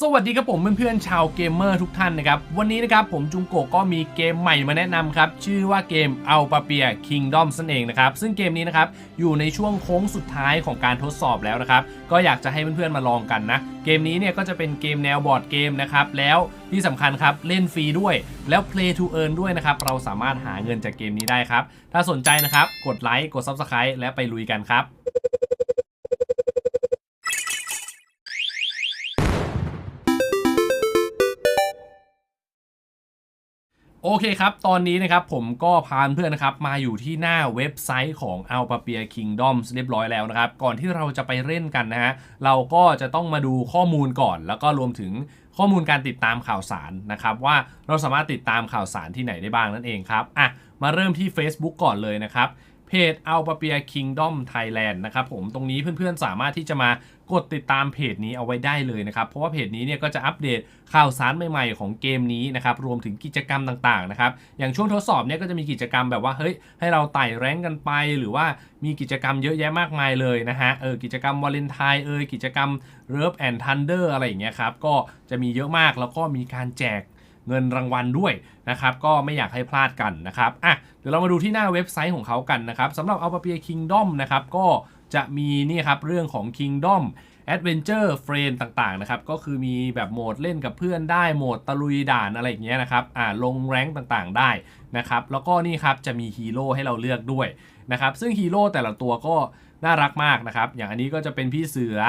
สวัสดีครับผมเพื่อนๆชาวเกมเมอร์ทุกท่านนะครับ วันนี้นะครับผมจุงโกก็มีเกมใหม่มาแนะนำครับ ชื่อว่าเกมเอาปาเปีย Kingdom นั่นเองนะครับ ซึ่งเกมนี้นะครับ อยู่ในช่วงโค้งสุดท้ายของการทดสอบแล้วนะครับ ก็อยากจะให้เพื่อนๆมาลองกันนะ เกมนี้เนี่ยก็จะเป็นเกมแนวบอร์ดเกมนะครับ แล้วที่สำคัญครับเล่นฟรีด้วย แล้ว Play to Earn ด้วยนะครับเราสามารถหาเงินจากเกมนี้ได้ครับถ้าสนใจนะครับกดไลค์กด Subscribe และไปลุยกันครับ โอเคครับ ตอนนี้นะครับผมก็พาเพื่อนนะครับมาอยู่ที่หน้าเว็บไซต์ของ a l p a p i a Kingdom เรียบร้อยแล้วนะครับ ก่อนที่เราจะไปเล่นกันนะฮะ เราก็จะต้องมาดูข้อมูลก่อน แล้วก็รวมถึงข้อมูลการติดตามข่าวสารนะครับว่าเราสามารถติดตามข่าวสารที่ไหนได้บ้างนั่นเองครับ อะ มาเริ่มที่ Facebook ก่อนเลยนะครับ เพจ a l p a p i a Kingdom Thailand นะครับผมตรงนี้เพื่อนๆสามารถที่จะมากดติดตามเพจนี้เอาไว้ได้เลยนะครับ เพราะว่าเพจนี้เนี่ยก็จะอัปเดตข่าวสารใหม่ๆของเกมนี้นะครับรวมถึงกิจกรรมต่างๆนะครับอย่างช่วงทดสอบเนี่ยก็จะมีกิจกรรมแบบว่าเฮ้ยให้เราไต่แรงกันไป หรือว่ามีกิจกรรมเยอะแยะมากมายเลยนะฮะเออกิจกรรมวาเลนไทน์เอยกิจกรรม r e v and Thunder อะไรอย่างเงี้ยครับก็จะมีเยอะมากแล้วก็มีการแจก เงินรางวัลด้วยนะครับก็ไม่อยากให้พลาดกันนะครับอะเดี๋ยวเรามาดูที่หน้าเว็บไซต์ของเขากันนะครับสำหรับ a l p a p i a Kingdom นะครับก็จะมีนี่ครับเรื่องของ Kingdom Adventure Friend ต่างๆนะครับก็คือมีแบบโหมดเล่นกับเพื่อนได้โหมดตะลุยด่านอะไรอย่างเงี้ยนะครับอ่าลงแรงต่างๆได้นะครับแล้วก็นี่ครับจะมีฮีโร่ให้เราเลือกด้วยนะครับซึ่งฮีโร่แต่ละตัวก็น่ารักมากนะครับอย่างอันนี้ก็จะเป็นพี่เสือ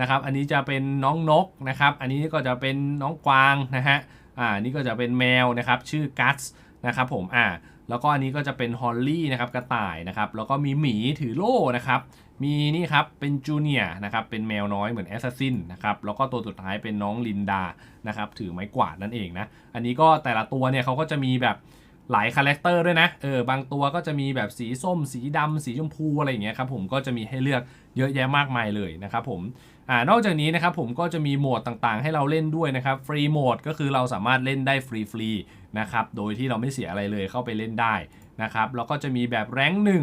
นะครับอันนี้จะเป็นน้องนกนะครับอันนี้ก็จะเป็นน้องกวางนะฮะ อ่านี่ก็จะเป็นแมวนะครับชื่อกัสนะครับผมอ่าแล้วก็อันนี้ก็จะเป็นฮอลลี่นะครับกระต่ายนะครับแล้วก็มีหมีถือโล่นะครับมีนี่ครับเป็นจูเนียร์นะครับเป็นแมวน้อยเหมือนแอสซัสซินนะครับแล้วก็ตัวสุดท้ายเป็นน้องลินดานะครับถือไม้กวาดนั่นเองนะอันนี้ก็แต่ละตัวเนี่ยเขาก็จะมีแบบหลายคาแรคเตอร์ด้วยนะ เออบางตัวก็จะมีแบบสีส้ม สีดำสีชมพูอะไรอย่างเงี้ยครับผมก็จะมีให้เลือกเยอะแยะมากมายเลยนะครับผม อ่านอกจากนี้นะครับผมก็จะมีโหมดต่างๆ ให้เราเล่นด้วยนะครับฟรีโหมดก็คือเราสามารถเล่นได้ฟรีๆนะครับโดยที่เราไม่เสียอะไรเลยเข้าไปเล่นได้นะครับแล้วก็จะมีแบบแรงหนึ่ง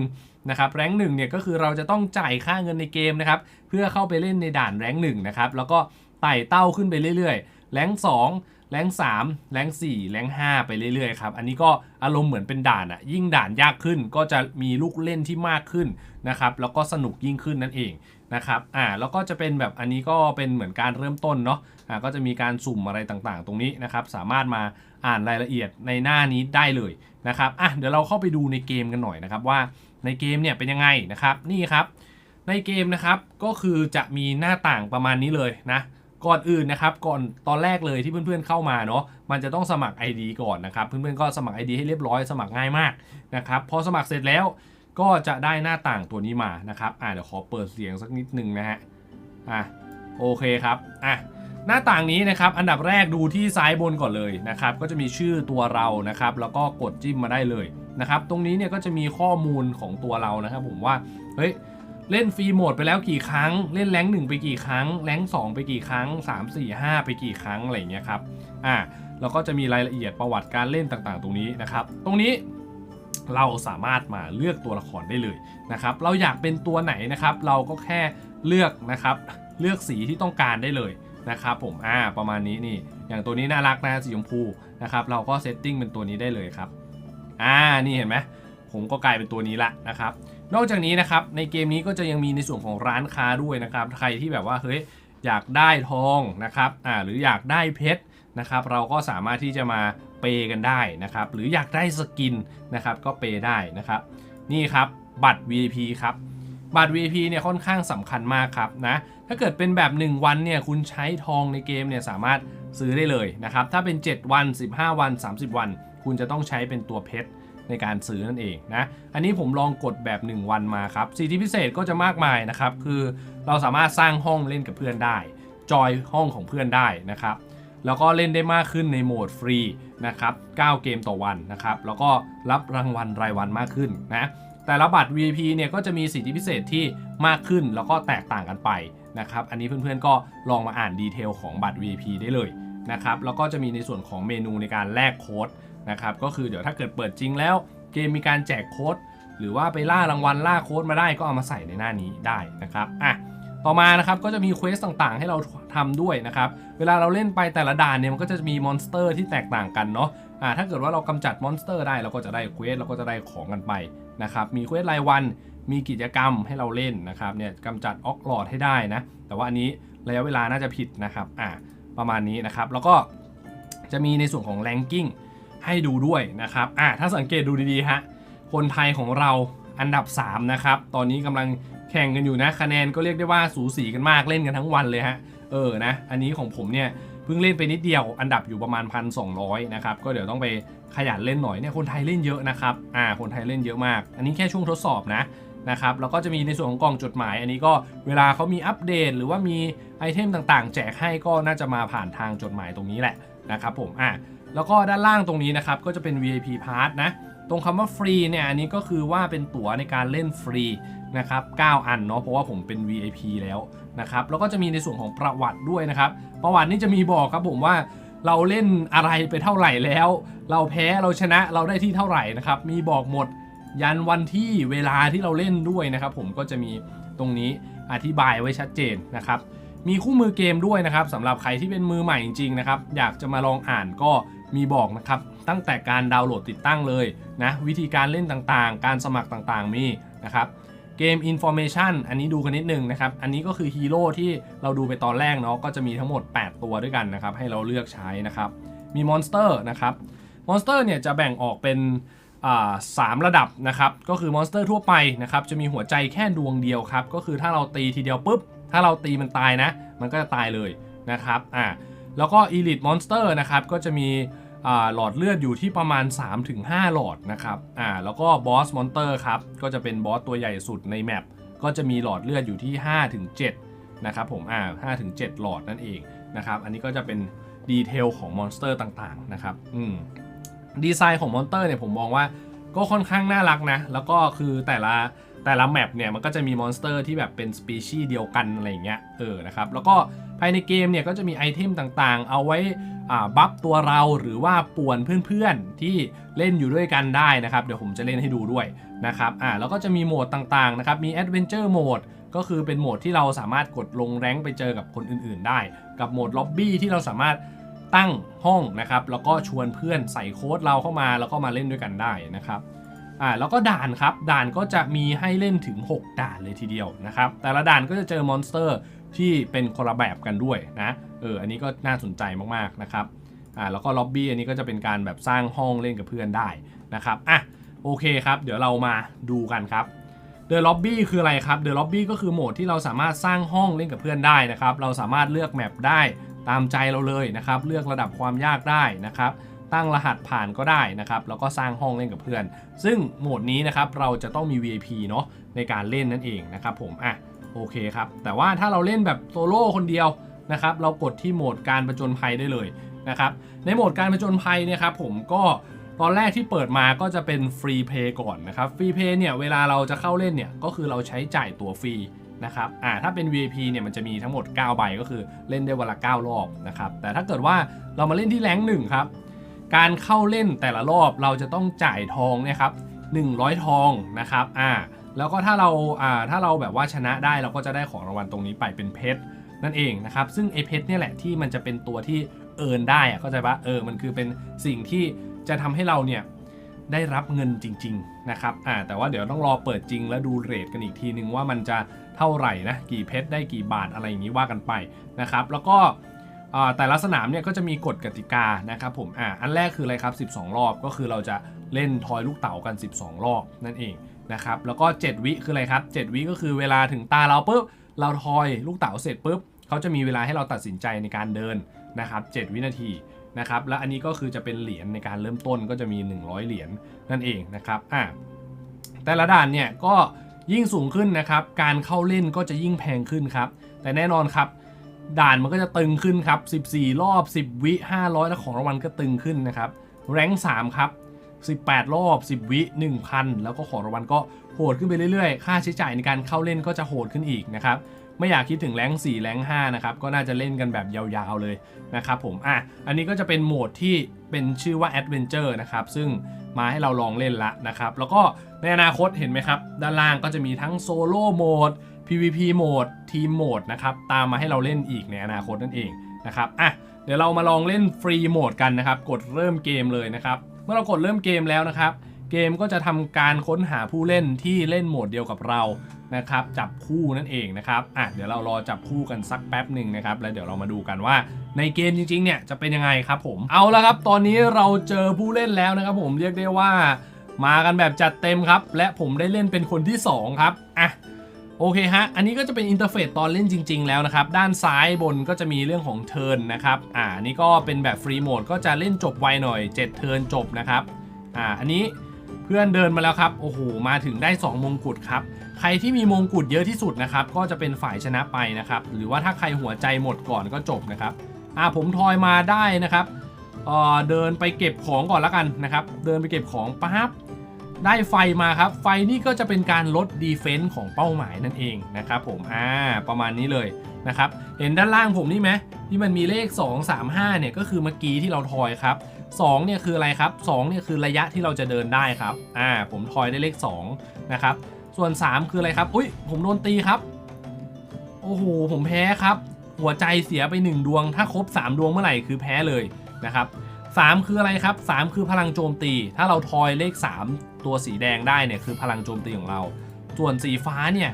นะครับแรงหนึ่งเนี่ยก็คือเราจะต้องจ่ายค่าเงินในเกมนะครับเพื่อเข้าไปเล่นในด่านแรงหนึ่งนะครับแล้วก็ไต่เต้าขึ้นไปเรื่อยๆ แรงสองแรงสามแรงสี่แรงห้าไปเรื่อยๆครับอันนี้ก็อารมณ์เหมือนเป็นด่านอะยิ่งด่านยากขึ้นก็จะมีลูกเล่นที่มากขึ้นนะครับแล้วก็สนุกยิ่งขึ้นนั่นเอง นะครับอ่าแล้วก็จะเป็นแบบอันนี้ก็เป็นเหมือนการเริ่มต้นเนาะอ่าก็จะมีการสุ่มอะไรต่างๆ ตรงนี้นะครับสามารถมาอ่านรายละเอียดในหน้านี้ได้เลยนะครับอะเดี๋ยวเราเข้าไปดูในเกมกันหน่อยนะครับว่าในเกมเนี่ยเป็นยังไงนะครับนี่ครับ ในเกมนะครับก็คือจะมีหน้าต่างประมาณนี้เลยนะก่อนอื่นนะครับก่อนตอนแรกเลยที่เพื่อนๆเข้ามาเนาะมันจะต้องสมัคร ID ก่อนนะครับเพื่อนๆก็สมัคร ID ให้เรียบร้อยสมัครง่ายมากนะครับพอสมัครเสร็จแล้ว ก็จะได้หน้าต่างตัวนี้มานะครับอ่าเดี๋ยวขอเปิดเสียงสักนิดนึงนะฮะอะโอเคครับอะหน้าต่างนี้นะครับอันดับแรกดูที่ซ้ายบนก่อนเลยนะครับก็จะมีชื่อตัวเรานะครับ แล้วก็กดจิ้มมาได้เลยนะครับ ตรงนี้เนี่ยก็จะมีข้อมูลของตัวเรานะครับ ผมว่าเฮ้ยเล่นฟรีโหมดไปแล้วกี่ครั้ง เล่นแรงหนึ่งไปกี่ครั้ง แรงสองไปกี่ครั้ง 3 4 5 ไปกี่ครั้งอะไรอย่างเงี้ยครับอะแล้วก็จะมีรายละเอียดประวัติการเล่นต่างๆ ตรงนี้นะครับ ตรงนี้ เราสามารถมาเลือกตัวละครได้เลยนะครับ เราอยากเป็นตัวไหนนะครับ เราก็แค่เลือกนะครับ เลือกสีที่ต้องการได้เลยนะครับผม อ่า ประมาณนี้นี่ อย่างตัวนี้น่ารักนะสีชมพูนะครับ เราก็เซตติ้งเป็นตัวนี้ได้เลยครับ อ่า นี่เห็นไหมผมก็กลายเป็นตัวนี้ละนะครับ นอกจากนี้นะครับ ในเกมนี้ก็จะยังมีในส่วนของร้านค้าด้วยนะครับ ใครที่แบบว่า เฮ้ย อยากได้ทองนะครับ อ่า หรืออยากได้เพชรนะครับ เราก็สามารถที่จะมา เปกันได้นะครับ หรืออยากได้สกินนะครับก็เปได้นะครับ นี่ครับบัตร VIP ครับบัตร VIP เนี่ยค่อนข้างสำคัญมากครับนะ ถ้าเกิดเป็นแบบ 1 วันเนี่ยคุณใช้ทองในเกมเนี่ยสามารถซื้อได้เลยนะครับ ถ้าเป็น 7 วัน 15 วัน 30 วัน คุณจะต้องใช้เป็นตัวเพชรในการซื้อนั่นเองนะ อันนี้ผมลองกดแบบ 1 วันมาครับ สิทธิพิเศษก็จะมากมายนะครับ คือเราสามารถสร้างห้องเล่นกับเพื่อนได้ จอยห้องของเพื่อนได้นะครับ แล้วก็เล่นได้มากขึ้นในโหมดฟรีนะครับ 9 เกมต่อวันนะครับ แล้วก็รับรางวัลรายวันมากขึ้นนะ แต่ละบัตร VIP เนี่ยก็จะมีสิทธิพิเศษที่มากขึ้นแล้วก็แตกต่างกันไปนะครับ อันนี้เพื่อนๆก็ลองมาอ่านดีเทลของบัตร VIP ได้เลยนะครับ แล้วก็จะมีในส่วนของเมนูในการแลกโค้ดนะครับ ก็คือเดี๋ยวถ้าเกิดเปิดจริงแล้ว เกมมีการแจกโค้ดหรือว่าไปล่ารางวัลล่าโค้ดมาได้ก็เอามาใส่ในหน้านี้ได้นะครับ อะ ต่อมานะครับก็จะมีเควสต่างๆ ให้เราททำด้วยนะครับ เวลาเราเล่นไปแต่ละด่านเนี่ยมันก็จะมีมอนสเตอร์ที่แตกต่างกันเนาะอ่าถ้าเกิดว่าเรากำจัดมอนสเตอร์ได้เราก็จะได้เควสเราก็จะได้ของกันไปนะครับมีเควสรายวันมีกิจกรรมให้เราเล่นนะครับเนี่ยกำจัดออกหลอดให้ได้นะแต่ว่าอันนี้ระยะเวลาน่าจะผิดนะครับอ่าประมาณนี้นะครับแล้วก็จะมีในส่วนของแรงกิ้งให้ดูด้วยนะครับอ่าถ้าสังเกตดูดีๆฮะคนไทยของเรา อันดับ 3 นะครับ ตอนนี้กำลังแข่งกันอยู่นะคะแนนก็เรียกได้ว่าสูสีกันมากเล่นกันทั้งวันเลยฮะ เออนะ อันนี้ของผมเนี่ยเพิ่งเล่นไปนิดเดียว อันดับอยู่ประมาณ 1,200 นะครับ ก็เดี๋ยวต้องไปขยันเล่นหน่อยเนี่ยคนไทยเล่นเยอะนะครับ อ่า คนไทยเล่นเยอะมาก อันนี้แค่ช่วงทดสอบนะนะครับแล้วก็จะมีในส่วนของกล่องจดหมาย อันนี้ก็เวลาเขามีอัปเดต หรือว่ามีไอเทมต่างๆ แจกให้ก็น่าจะมาผ่านทางจดหมายตรงนี้แหละนะครับผมอะแล้วก็ด้านล่างตรงนี้นะครับก็จะเป็น VIP Pass นะ ตรงคำว่าฟรีเนี่ยอันนี้ก็คือว่าเป็นตั๋วในการเล่นฟรีนะครับ 9 อันเนาะเพราะว่าผมเป็น VIP แล้วนะครับ แล้วก็จะมีในส่วนของประวัติด้วยนะครับ ประวัตินี่จะมีบอกครับผมว่าเราเล่นอะไรไปเท่าไหร่แล้ว เราแพ้เราชนะเราได้ที่เท่าไหร่นะครับ มีบอกหมดยันวันที่เวลาที่เราเล่นด้วยนะครับ ผมก็จะมีตรงนี้อธิบายไว้ชัดเจนนะครับ มีคู่มือเกมด้วยนะครับสำหรับใครที่เป็นมือใหม่จริงๆนะครับ อยากจะมาลองอ่านก็ มีบอกนะครับ ตั้งแต่การดาวน์โหลดติดตั้งเลยนะวิธีการเล่นต่างๆ การสมัครต่างๆมีนะครับเกม Information อันนี้ดูกันนิดนึงนะครับ อันนี้ก็คือฮีโร่ที่เราดูไปตอนแรกเนาะก็จะมีทั้งหมด 8 ตัวด้วยกันนะครับ ให้เราเลือกใช้นะครับ มีมอนสเตอร์นะครับมอนสเตอร์เนี่ยจะแบ่งออกเป็นสามระดับนะครับ ก็คือมอนสเตอร์ทั่วไปนะครับ จะมีหัวใจแค่ดวงเดียวครับ ก็คือถ้าเราตีทีเดียวปุ๊บ ถ้าเราตีมันตายนะ มันก็จะตายเลยนะครับอ่า แล้วก็ Elite Monster นะครับก็จะมีหลอดเลือดอยู่ที่ประมาณ 3-5 หลอดนะครับอ่าแล้วก็ Boss Monster ครับก็จะเป็นบอสตัวใหญ่สุดในแมปก็จะมีหลอดเลือดอยู่ที่ 5-7นะครับผมอ่า5-7 หลอดนั่นเองนะครับอันนี้ก็จะเป็นดีเทลของมอนสเตอร์ต่างๆนะครับอืมดีไซน์ของมอนสเตอร์เนี่ยผมมองว่าก็ค่อนข้างน่ารักนะ แล้วก็คือแต่ละแต่ละแมปเนี่ยมันก็จะมีมอนสเตอร์ที่แบบเป็นสปีชีส์เดียวกันอะไรอย่างเงี้ยเออนะครับแล้วก็ ภายในเกมเนี่ยก็จะมีไอเทมต่างๆ เอาไว้อ่าบัฟตัวเราหรือว่าป่วนเพื่อนๆ ที่เล่นอยู่ด้วยกันได้นะครับ เดี๋ยวผมจะเล่นให้ดูด้วยนะครับอ่าแล้วก็จะมีโหมดต่างๆนะครับมี Adventure Mode ก็คือเป็นโหมดที่เราสามารถกดลงแรงไปเจอกับคนอื่นๆ ได้ กับโหมดล็อบบี้ที่เราสามารถตั้งห้องนะครับแล้วก็ชวนเพื่อนใส่โค้ดเราเข้ามาแล้วก็มาเล่นด้วยกันได้นะครับ อ่าแล้วก็ด่านครับ ด่านก็จะมีให้เล่นถึง 6 ด่านเลยทีเดียวนะครับ แต่ละด่านก็จะเจอมอนสเตอร์ที่เป็นคนละแบบกันด้วยนะ เออ อันนี้ก็น่าสนใจมากๆนะครับ อ่า แล้วก็ล็อบบี้ อันนี้ก็จะเป็นการแบบสร้างห้องเล่นกับเพื่อนได้นะครับ อะ โอเคครับ เดี๋ยวเรามาดูกันครับ เดอะล็อบบี้คืออะไรครับ เดอะล็อบบี้ก็คือโหมดที่เราสามารถสร้างห้องเล่นกับเพื่อนได้นะครับ เราสามารถเลือกแมปได้ตามใจเราเลยนะครับ เลือกระดับความยากได้นะครับ ตั้งรหัสผ่านก็ได้นะครับ แล้วก็สร้างห้องเล่นกับเพื่อน ซึ่งโหมดนี้นะครับเราจะต้องมี VIP เนาะในการเล่นนั่นเองนะครับผมอะโอเคครับ แต่ว่าถ้าเราเล่นแบบโซโล่คนเดียวนะครับ เรากดที่โหมดการประจนภัยได้เลยนะครับ ในโหมดการประจนภัยเนี่ยครับผมก็ตอนแรกที่เปิดมาก็จะเป็นฟรีเพย์ก่อนนะครับฟรีเพย์เนี่ยเวลาเราจะเข้าเล่นเนี่ยก็คือเราใช้จ่ายตั๋วฟรีนะครับอ่าถ้าเป็น VIP เนี่ยมันจะมีทั้งหมด 9 ใบก็คือเล่นได้วันละ 9 รอบนะครับ แต่ถ้าเกิดว่าเรามาเล่นที่แรงหนึ่งครับ การเข้าเล่นแต่ละรอบเราจะต้องจ่ายทองเนี่ยครับ100 ทองนะครับอ่าแล้วก็ถ้าเราอ่าถ้าเราแบบว่าชนะได้เราก็จะได้ของรางวัลตรงนี้ไปเป็นเพชรนั่นเองนะครับซึ่งไอเพชรเนี่ยแหละที่มันจะเป็นตัวที่เอินได้อะเข้าใจปะเออมันคือเป็นสิ่งที่จะทำให้เราเนี่ยได้รับเงินจริง ๆนะครับอ่าแต่ว่าเดี๋ยวต้องรอเปิดจริงแล้วดูเรทกันอีกทีนึงว่ามันจะเท่าไหร่นะกี่เพชรได้กี่บาทอะไรอย่างนี้ว่ากันไปนะครับแล้วก็ แต่ละสนามเนี่ยก็จะมีกฎกติกานะครับผมอ่าอันแรกคืออะไรครับ 12 รอบก็คือเราจะเล่นทอยลูกเต๋ากัน 12 รอบนั่นเองนะครับแล้วก็ 7 วิคืออะไรครับ 7 วิก็คือเวลาถึงตาเราปุ๊บเราทอยลูกเต๋าเสร็จปุ๊บเขาจะมีเวลาให้เราตัดสินใจในการเดินนะครับ 7 วินาทีนะครับและอันนี้ก็คือจะเป็นเหรียญในการเริ่มต้นก็จะมี 100 เหรียญนั่นเองนะครับอ่าแต่ละด่านเนี่ยก็ยิ่งสูงขึ้นนะครับ การเข้าเล่นก็จะยิ่งแพงขึ้นครับ แต่แน่นอนครับ ด่านมันก็จะตึงขึ้นครับ 14 รอบ 10 วิ 500 แล้วของรางวัลก็ตึงขึ้นนะครับ แรงค์3ครับ 18 รอบ 10 วิ 1,000 แล้วก็ของรางวัลก็โหดขึ้นไปเรื่อยๆ ค่าใช้จ่ายในการเข้าเล่นก็จะโหดขึ้นอีกนะครับไม่อยากคิดถึงแรงค์4แรงค์5นะครับ ก็น่าจะเล่นกันแบบยาวๆเลยนะครับผม อะ อันนี้ก็จะเป็นโหมดที่เป็นชื่อว่า Adventure นะครับ ซึ่งมาให้เราลองเล่นละนะครับ แล้วก็ในอนาคตเห็นไหมครับ ด้านล่างก็จะมีทั้งโซโล่โหมด PVP โหมดทีมโหมดนะครับตามมาให้เราเล่นอีกในอนาคตนั่นเองนะครับอะเดี๋ยวเรามาลองเล่นฟรีโหมดกันนะครับ กดเริ่มเกมเลยนะครับ เมื่อเรากดเริ่มเกมแล้วนะครับ เกมก็จะทำการค้นหาผู้เล่นที่เล่นโหมดเดียวกับเรานะครับ จับคู่นั่นเองนะครับอะเดี๋ยวเรารอจับคู่กันสักแป๊บหนึ่งนะครับ แล้วเดี๋ยวเรามาดูกันว่าในเกมจริงๆเนี่ยจะเป็นยังไงครับผมเอาละครับ ตอนนี้เราเจอผู้เล่นแล้วนะครับ ผมเรียกได้ว่ามากันแบบจัดเต็มครับ และผมได้เล่นเป็นคนที่ 2 ครับอะ โอเคฮะ อันนี้ก็จะเป็นอินเทอร์เฟซตอนเล่นจริง ๆ แล้วนะครับ ด้านซ้ายบนก็จะมีเรื่องของเทิร์นนะครับ อ่านนี้ก็เป็นแบบฟรีโหมดก็จะเล่นจบไวหน่อย 7 เทิร์นจบนะครับ อ่า อันนี้เพื่อนเดินมาแล้วครับ โอ้โห มาถึงได้ 2 มงกุฎครับ ใครที่มีมงกุฎเยอะที่สุดนะครับ ก็จะเป็นฝ่ายชนะไปนะครับ หรือว่าถ้าใครหัวใจหมดก่อนก็จบนะครับ อ่า ผมทอยมาได้นะครับ เอ่อ เดินไปเก็บของก่อนล้วกันนะครับ เดินไปเก็บของปั๊บ ได้ไฟมาครับ ไฟนี่ก็จะเป็นการลดดีเฟนซ์ของเป้าหมายนั่นเองนะครับผมอ่าประมาณนี้เลยนะครับเห็นด้านล่างผมนี่ไหมที่มันมีเลข 2 3 5เนี่ยก็คือเมื่อกี้ที่เราทอยครับ2เนี่ยคืออะไรครับ2เนี่ยคือระยะที่เราจะเดินได้ครับอ่าผมทอยได้เลข2นะครับส่วน 3 คืออะไรครับอุ้ยผมโดนตีครับ โอ้โหผมแพ้ครับ หัวใจเสียไป 1 ดวง ถ้าครบ 3 ดวงเมื่อไหร่คือแพ้เลยนะครับ 3 คืออะไรครับ 3 คือพลังโจมตี ถ้าเราทอยเลข 3 ตัวสีแดงได้เนี่ยคือพลังโจมตีของเรา ส่วนสีฟ้าเนี่ย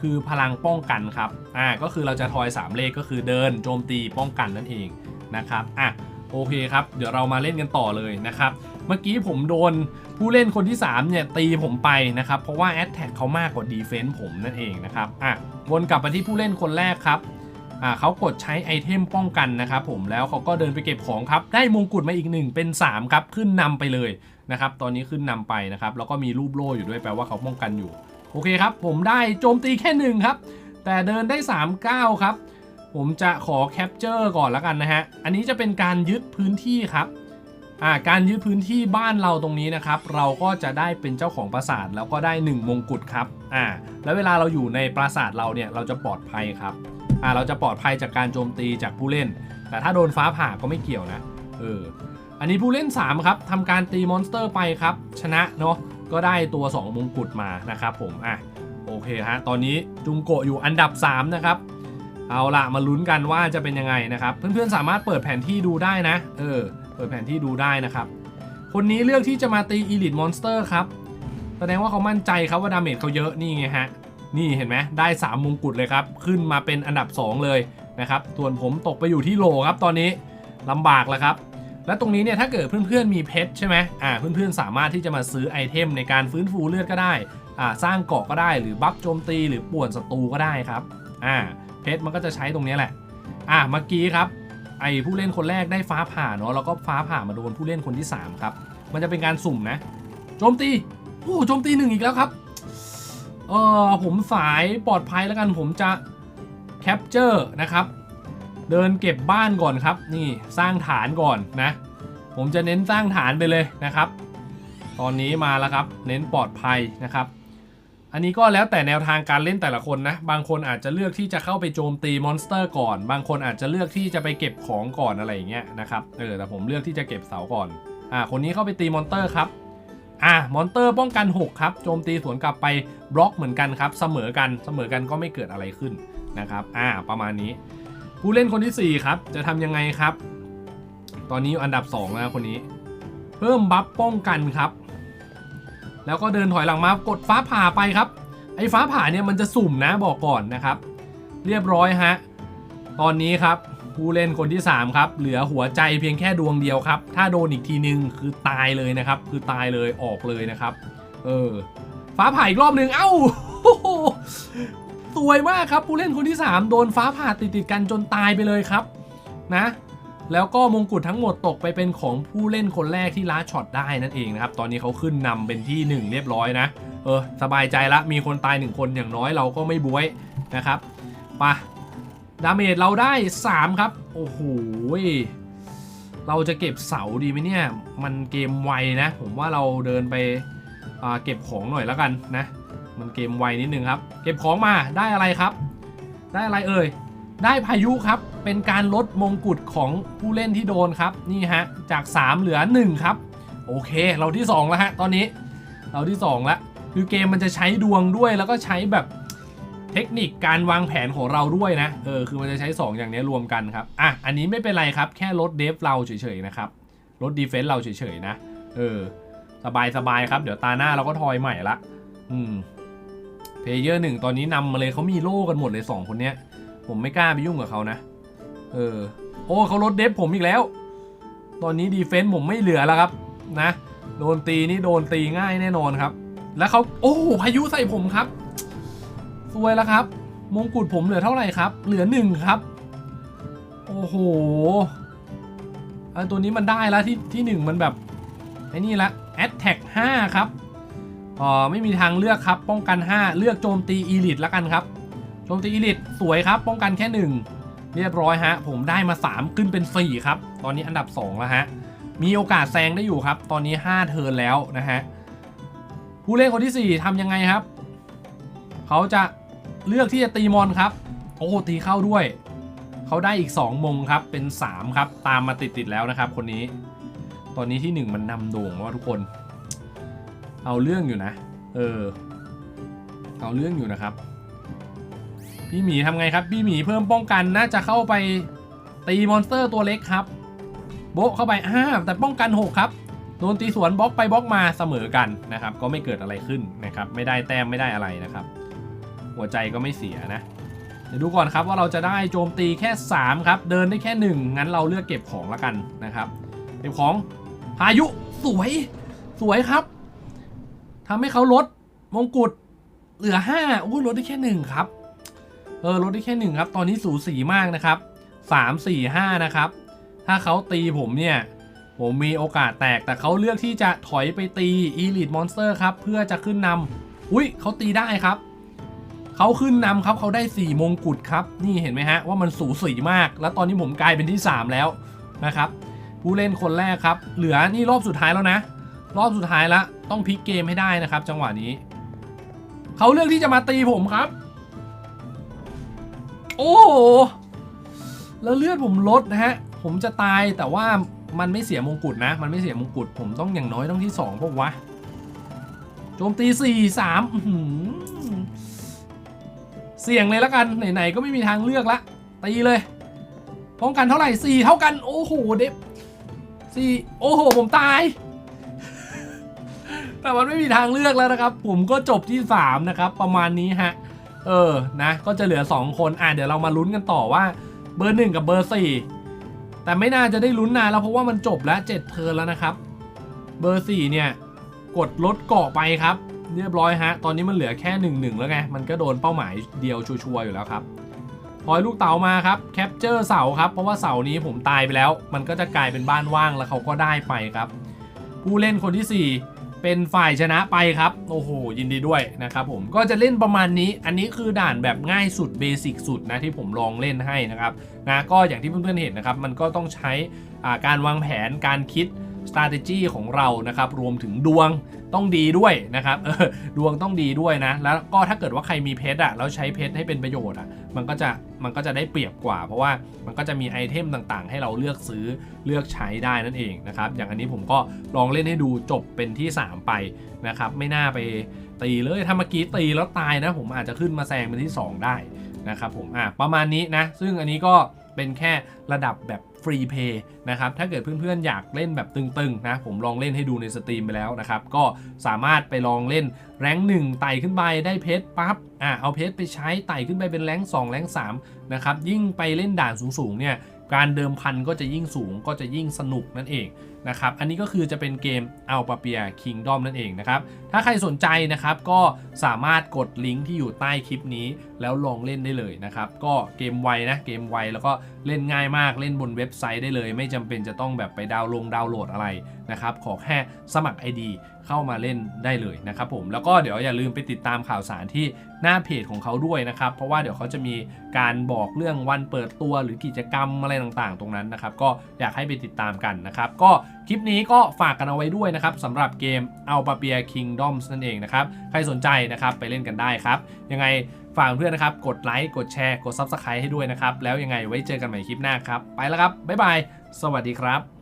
คือพลังป้องกันครับอ่าก็คือเราจะทอย 3 เลขก็คือเดินโจมตีป้องกันนั่นเองนะครับอะโอเคครับ เดี๋ยวเรามาเล่นกันต่อเลยนะครับ เมื่อกี้ผมโดนผู้เล่นคนที่ 3 เนี่ย ตีผมไปนะครับ เพราะว่าแอตแทกเขามากกว่าดีเฟนส์ผมนั่นเองนะครับ อะ วนกลับมาที่ผู้เล่นคนแรกครับ เขากดใช้ไอเทมป้องกันนะครับผมแล้วเขาก็เดินไปเก็บของครับ ได้มงกุฎมาอีกหนึ่งเป็น 3 ครับ ขึ้นนำไปเลยนะครับ ตอนนี้ขึ้นนำไปนะครับ แล้วก็มีรูปโล่อยู่ด้วยแปลว่าเขาป้องกันอยู่ โอเคครับ ผมได้โจมตีแค่หนึ่งครับ แต่เดินได้3ก้าครับ ผมจะขอแคปเจอร์ก่อนแล้วกันนะฮะ อันนี้จะเป็นการยึดพื้นที่ครับการยึดพื้นที่บ้านเราตรงนี้นะครับ เราก็จะได้เป็นเจ้าของปราสาทแล้วก็ได้ 1 มงกุฎครับอ่าแล้วเวลาเราอยู่ในปราสาทเราเนี่ยเราจะปลอดภัยครับ อ่าเราจะปลอดภัยจากการโจมตีจากผู้เล่น แต่ถ้าโดนฟ้าผ่าก็ไม่เกี่ยวนะเอออันนี้ผู้เล่น 3 ครับทำการตีมอนสเตอร์ไปครับ ชนะเนาะก็ได้ตัว 2 มงกุฎมานะครับผมอะโอเคฮะตอนนี้จุงโกะอยู่อันดับ 3 นะครับ เอาละมาลุ้นกันว่าจะเป็นยังไงนะครับ เพื่อนๆสามารถเปิดแผนที่ดูได้นะเออเปิดแผนที่ดูได้นะครับ คนนี้เลือกที่จะมาตีอีลิทมอนสเตอร์ครับ แสดงว่าเขามั่นใจครับว่าดาเมจเขาเยอะนี่ไงฮะ นี่เห็นไหมได้ 3 มงกุฎเลยครับ ขึ้นมาเป็นอันดับ 2 เลยนะครับ ส่วนผมตกไปอยู่ที่โลครับตอนนี้ลำบากแล้วครับ และตรงนี้เนี่ยถ้าเกิดเพื่อนๆมีเพชรใช่ไหมอ่าเพื่อนๆสามารถที่จะมาซื้อไอเทมในการฟื้นฟูเลือดก็ได้อ่าสร้างเกาะก็ได้หรือบัฟโจมตีหรือป่วนศัตรูก็ได้ครับอ่าเพชรมันก็จะใช้ตรงนี้แหละอ่าเมื่อกี้ครับไอผู้เล่นคนแรกได้ฟ้าผ่าเนาะแล้วก็ฟ้าผ่ามาโดนผู้เล่นคนที่สามครับ มันจะเป็นการสุ่มนะ โจมตี โอ้โจมตีหนึ่งอีกแล้วครับ เออผมสายปลอดภัยแล้วกันผมจะแคปเจอร์นะครับ เดินเก็บบ้านก่อนครับ นี่สร้างฐานก่อนนะ ผมจะเน้นสร้างฐานไปเลยนะครับ ตอนนี้มาแล้วครับ เน้นปลอดภัยนะครับ อันนี้ก็แล้วแต่แนวทางการเล่นแต่ละคนนะ บางคนอาจจะเลือกที่จะเข้าไปโจมตีมอนสเตอร์ก่อน บางคนอาจจะเลือกที่จะไปเก็บของก่อนอะไรอย่างเงี้ยนะครับ เออแต่ผมเลือกที่จะเก็บเสาก่อน อ่าคนนี้เข้าไปตีมอนสเตอร์ครับ อะมอนเตอร์ป้องกัน 6 ครับ โจมตีสวนกลับไปบล็อกเหมือนกันครับ เสมอกันเสมอกันก็ไม่เกิดอะไรขึ้นนะครับ อ่าประมาณนี้ ผู้เล่นคนที่ 4 ครับ จะทำยังไงครับ ตอนนี้อยู่อันดับ 2 แล้วคนนี้ เพิ่มบัฟป้องกันครับ แล้วก็เดินถอยหลังมากดฟ้าผ่าไปครับ ไอ้ฟ้าผ่าเนี่ยมันจะสุ่มนะบอกก่อนนะครับ เรียบร้อยฮะตอนนี้ครับ ผู้เล่นคนที่ 3 ครับ เหลือหัวใจเพียงแค่ดวงเดียวครับ ถ้าโดนอีกทีนึงคือตายเลยนะครับ คือตายเลยออกเลยนะครับ เออ ฟ้าผ่าอีกรอบนึง เอ้าสวยมากครับ ผู้เล่นคนที่ 3 โดนฟ้าผ่าติดติดกันจนตายไปเลยครับ นะ แล้วก็มงกุฎทั้งหมดตกไปเป็นของผู้เล่นคนแรกที่ล้าช็อตได้นั่นเองนะครับ ตอนนี้เขาขึ้นนำเป็นที่ 1 เรียบร้อยนะ เออ สบายใจละ มีคนตายหนึ่งคนอย่างน้อยเราก็ไม่บวยนะครับไป ดาเมจเราได้ 3 ครับ โอ้โหเราจะเก็บเสาดีไหมเนี่ย มันเกมไวนะ ผมว่าเราเดินไปเก็บของหน่อยแล้วกันนะ มันเกมไวนิดนึงครับ เก็บของมาได้อะไรครับ ได้อะไรเอ่ย ได้พายุครับ เป็นการลดมงกุฎของผู้เล่นที่โดนครับ นี่ฮะ จาก 3 เหลือ 1 ครับ โอเค เราที่ 2 แล้วฮะ ตอนนี้ เราที่ 2 แล้ว คือเกมมันจะใช้ดวงด้วยแล้วก็ใช้แบบ เทคนิคการวางแผนของเราด้วยนะ เออ คือมันจะใช้ 2 อย่างนี้รวมกันครับ อะ อันนี้ไม่เป็นไรครับ แค่ลดเดฟเราเฉยๆนะครับ ลดดีเฟนส์เราเฉยๆนะ เออ สบายสบายๆครับ เดี๋ยวตาหน้าเราก็ทอยใหม่ละ อืม เพลเยอร์หนึ่งตอนนี้นำมาเลยเขามีโล่กันหมดเลย 2 คนเนี้ย ผมไม่กล้าไปยุ่งกับเขานะ เออ โอ้เขาลดเดฟผมอีกแล้ว ตอนนี้ดีเฟนส์ผมไม่เหลือแล้วครับ นะ โดนตีนี่โดนตีง่ายแน่นอนครับ แล้วเขาโอ้พายุใส่ผมครับ สวยแล้วครับ มงกุฎผมเหลือเท่าไหร่ครับ เหลือหนึ่งครับ โอ้โหอันตัวนี้มันได้แล้วที่ที่หนึ่งมันแบบไอ้นี่ละ Attack 5ครับอ๋อไม่มีทางเลือกครับ ป้องกัน 5 เลือกโจมตีอีลิทแล้วกันครับ โจมตีอีลิทสวยครับ ป้องกันแค่ 1 เรียบร้อยฮะ ผมได้มา 3 ขึ้นเป็น 4 ครับ ตอนนี้อันดับ 2 แล้วฮะ มีโอกาสแซงได้อยู่ครับ ตอนนี้ 5 เทิร์นแล้วนะฮะ ผู้เล่นคนที่ 4ทำยังไงครับ เขาจะ เลือกที่จะตีมอนครับ โอ้ตีเข้าด้วย เขาได้อีก 2 มงครับ เป็น 3 ครับ ตามมาติดๆแล้วนะครับ คนนี้ ตอนนี้ที่ 1 มันนำโด่งว่าทุกคน เอาเรื่องอยู่นะ เออ เอาเรื่องอยู่นะครับ พี่หมีทำไงครับ พี่หมีเพิ่มป้องกันน่าจะเข้าไปตีมอนสเตอร์ตัวเล็กครับ โบะเข้าไปอ้าแต่ป้องกัน 6 ครับโดนตีสวนบล็อกไปบล็อกมาเสมอกันนะครับ ก็ไม่เกิดอะไรขึ้นนะครับ ไม่ได้แต้มไม่ได้อะไรนะครับ หัวใจก็ไม่เสียนะ เดี๋ยวดูก่อนครับว่าเราจะได้โจมตีแค่ 3 ครับ เดินได้แค่ 1 งั้นเราเลือกเก็บของละกันนะครับ เก็บของพายุสวย สวยครับทำให้เขาลดมงกุฎเหลือ5อู้ลดได้แค่ 1 ครับเออลดได้แค่ 1 ครับ ตอนนี้สูสีมากนะครับ 3 4 5 นะครับ ถ้าเขาตีผมเนี่ยผมมีโอกาสแตกแต่เขาเลือกที่จะถอยไปตี Elite Monster ครับ เพื่อจะขึ้นนำอุ้ยเขาตีได้ครับ เขาขึ้นนำครับเขาได้ 4 มงกุฎครับ นี่เห็นไหมฮะว่ามันสูสีมาก แล้วตอนนี้ผมกลายเป็นที่ 3 แล้วนะครับผู้เล่นคนแรกครับ เหลือนี่รอบสุดท้ายแล้วนะ รอบสุดท้ายล้วต้องพลิกเกมให้ได้นะครับ จังหวะนี้ เขาเลือกที่จะมาตีผมครับ โอ้แล้วเลือดผมลดนะฮะ ผมจะตายแต่ว่ามันไม่เสียมงกุฎนะ มันไม่เสียมงกุฎผมต้องอย่างน้อยต้องที่2พวกวะโจมตี4 3อื้อหือ เสี่ยงเลยล้วกัน ไหนๆก็ไม่มีทางเลือกละ ตีเลยป้องกันเท่าไหร่4เท่ากัน โอ้โห เด็บสี่โอ้โห ผมตาย แต่มันไม่มีทางเลือกแล้วนะครับ ผมก็จบที่3นะครับ ประมาณนี้ฮะ เออ นะ ก็จะเหลือ2คน อะ เดี๋ยวเรามาลุ้นกันต่อว่า เบอร์1กับเบอร์4แต่ไม่น่าจะได้ลุ้นนานแล้วเพราะว่ามันจบแล้ว7เทิร์นแล้วนะครับ เบอร์4เนี่ย กดลดเกาะไปครับ เรียบร้อยฮะ ตอนนี้มันเหลือแค่1 1แล้วไง มันก็โดนเป้าหมายเดียวชัวร์ๆอยู่แล้วครับ พอยลูกเต๋ามาครับแคปเจอร์เสาครับ เพราะว่าเสานี้ผมตายไปแล้ว มันก็จะกลายเป็นบ้านว่างแล้วเขาก็ได้ไปครับ ผู้เล่นคนที่ 4 เป็นฝ่ายชนะไปครับ โอ้โห ยินดีด้วยนะครับผม ก็จะเล่นประมาณนี้ อันนี้คือด่านแบบง่ายสุดเบสิกสุดนะที่ผมลองเล่นให้นะครับ นะ ก็อย่างที่เพื่อนๆเห็นนะครับ มันก็ต้องใช้การวางแผน การคิด strategy ของเรานะครับรวมถึงดวงต้องดีด้วยนะครับดวงต้องดีด้วยนะ แล้วก็ถ้าเกิดว่าใครมีเพชรอะแล้วใช้เพชรให้เป็นประโยชน์อะมันก็จะมันก็จะได้เปรียบกว่า เพราะว่ามันก็จะมีไอเทมต่างๆ ให้เราเลือกซื้อเลือกใช้ได้นั่นเองนะครับอย่างอันนี้ผมก็ลองเล่นให้ดูจบเป็นที่ 3 ไปนะครับไม่น่าไปตีเลยถ้าเมื่อกี้ตีแล้วตายนะ ผมอาจจะขึ้นมาแซงเป็นที่ 2 ได้นะครับผมอะประมาณนี้นะซึ่งอันนี้ก็เป็นแค่ระดับแบบ ฟรีเพย์นะครับถ้าเกิดเพื่อนๆอยากเล่นแบบตึงๆนะผมลองเล่นให้ดูในสตรีมไปแล้วนะครับก็สามารถไปลองเล่นแรงหนึ่งไต่ขึ้นไปได้เพชรปั๊บอะเอาเพชรไปใช้ไต่ขึ้นไปเป็นแรง2แรง3นะครับยิ่งไปเล่นด่านสูงๆเนี่ยการเดิมพันก็จะยิ่งสูงก็จะยิ่งสนุกนั่นเองนะครับ อันนี้ก็คือจะเป็นเกมเอาปาเปียคิงดอมนั่นเองนะครับถ้าใครสนใจนะครับก็สามารถกดลิงก์ที่อยู่ใต้คลิปนี้ แล้วลองเล่นได้เลยนะครับก็เกมไวนะเกมไวแล้วก็เล่นง่ายมากเล่นบนเว็บไซต์ได้เลย ไม่จำเป็นจะต้องแบบไปดาวน์ลงดาวน์โหลดอะไรนะครับขอแค่สมัคร ID เข้ามาเล่นได้เลยนะครับผมแล้วก็เดี๋ยวอย่าลืมไปติดตามข่าวสารที่หน้าเพจของเขาด้วยนะครับ เพราะว่าเดี๋ยวเขาจะมีการบอกเรื่องวันเปิดตัวหรือกิจกรรมอะไรต่างๆ ตรงนั้นนะครับ ก็อยากให้ไปติดตามกันนะครับ ก็คลิปนี้ก็ฝากกันเอาไว้ด้วยนะครับสำหรับเกมเอาปาเปียคิง Kingdoms นั่นเองนะครับ ใครสนใจนะครับไปเล่นกันได้ครับ ยังไงฝากเพื่อนนะครับ กดไลค์ กดแชร์ กด Subscribe ให้ด้วยนะครับ แล้วยังไงไว้เจอกันใหม่คลิปหน้าครับ ไปแล้วครับ บ๊ายบาย สวัสดีครับ